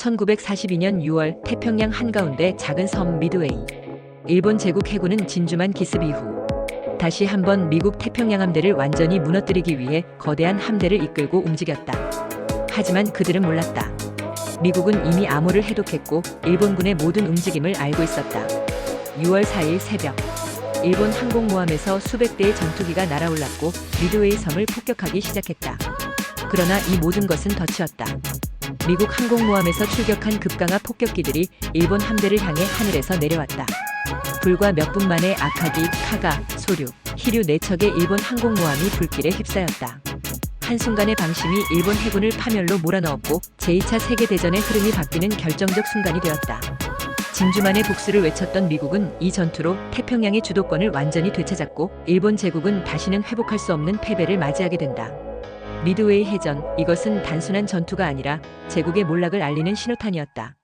1942년 6월 태평양 한가운데 작은 섬 미드웨이. 일본 제국 해군은 진주만 기습 이후 다시 한번 미국 태평양 함대를 완전히 무너뜨리기 위해 거대한 함대를 이끌고 움직였다. 하지만 그들은 몰랐다. 미국은 이미 암호를 해독했고 일본군의 모든 움직임을 알고 있었다. 6월 4일 새벽 일본 항공모함에서 수백 대의 전투기가 날아올랐고 미드웨이 섬을 폭격하기 시작했다. 그러나 이 모든 것은 덫이었다. 미국 항공모함에서 출격한 급강하 폭격기들이 일본 함대를 향해 하늘에서 내려왔다. 불과 몇 분 만에 아카기, 카가, 소류, 히류 네 척의 일본 항공모함이 불길에 휩싸였다. 한순간의 방심이 일본 해군을 파멸로 몰아넣었고 제2차 세계대전의 흐름이 바뀌는 결정적 순간이 되었다. 진주만의 복수를 외쳤던 미국은 이 전투로 태평양의 주도권을 완전히 되찾았고 일본 제국은 다시는 회복할 수 없는 패배를 맞이하게 된다. 미드웨이 해전, 이것은 단순한 전투가 아니라 제국의 몰락을 알리는 신호탄이었다.